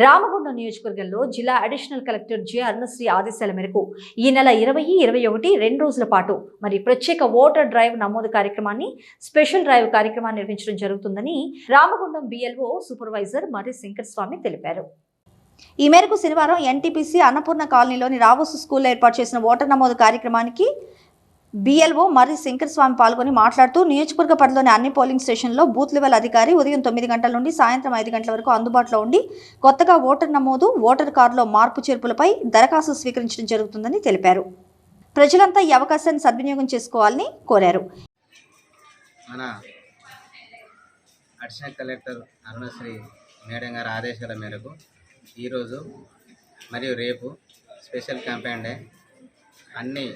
రామగుండం నియోజకవర్గంలో జిల్లా additional collector J Arunasri ఆదేశాల మేరకు ఈ నెల ఇరవై ఇరవై ఒకటి రెండు రోజుల పాటు మరి ప్రత్యేక ఓటర్ డ్రైవ్ నమోదు కార్యక్రమాన్ని స్పెషల్ డ్రైవ్ కార్యక్రమాన్ని నిర్వహించడం జరుగుతుందని రామగుండం బిఎల్ఓ సూపర్వైజర్ మరి శంకర్ స్వామి తెలిపారు. ఈ మేరకు శనివారం ఎన్టీపీసీ అన్నపూర్ణ కాలనీలోని రావోసు స్కూల్లో ఏర్పాటు చేసిన ఓటర్ నమోదు కార్యక్రమానికి బిఎల్ఓ మరి శంకర్ స్వామి పాల్గొని మాట్లాడుతూ నియోజకవర్గ పరిధిలోని అన్ని పోలింగ్ స్టేషన్లో బూత్ లెవెల్ అధికారి ఉదయం తొమ్మిది గంటల నుండి సాయంత్రం ఐదు గంటల వరకు అందుబాటులో ఉండి కొత్తగా ఓటర్ నమోదు ఓటర్ కార్డులో మార్పు చేర్పులపై దరఖాస్తు స్వీకరించడం జరుగుతుందని తెలిపారు. ప్రజలంతా ఈ అవకాశాన్ని సద్వినియోగం చేసుకోవాలని కోరారు. మన అడిషనల్ కలెక్టర్ అరుణశ్రీ మేడం గారి ఆదేశాల మేరకు ఈరోజు మరియు రేపు స్పెషల్ క్యాంపెయిన్ డే. అన్ని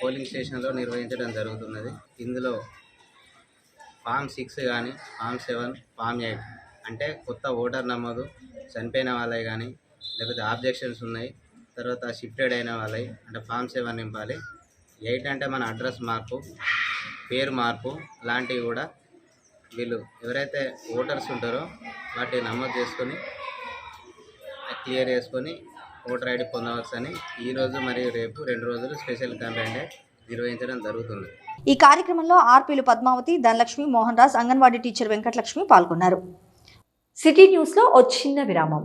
పోలింగ్ స్టేషన్లో నిర్వహించడం జరుగుతున్నది. ఇందులో ఫామ్ సిక్స్ కానీ ఫామ్ సెవెన్ ఫామ్ ఎయిట్ అంటే కొత్త ఓటర్ నమోదు చనిపోయిన వాళ్ళవి కానీ లేకపోతే ఆబ్జెక్షన్స్ ఉన్నాయి తర్వాత షిఫ్టెడ్ అయిన వాళ్ళవి అంటే ఫామ్ సెవెన్ నింపాలి. ఎయిట్ అంటే మన అడ్రస్ మార్పు పేరు మార్పు లాంటివి కూడా వీళ్ళు ఎవరైతే ఓటర్స్ ఉంటారో వాటిని నమోదు చేసుకొని క్లియర్ చేసుకొని ఓటర్ ఐడి పొందవచ్చని ఈరోజు మరియు రేపు రెండు రోజులు స్పెషల్ క్యాంపెయిన్ డే నిర్వహించడం జరుగుతుంది. ఈ కార్యక్రమంలో ఆర్పీలు పద్మావతి ధనలక్ష్మి మోహన్ రాజ్ అంగన్వాడీ టీచర్ వెంకటలక్ష్మి పాల్గొన్నారు. సిటీ న్యూస్లో ఓ చిన్న విరామం.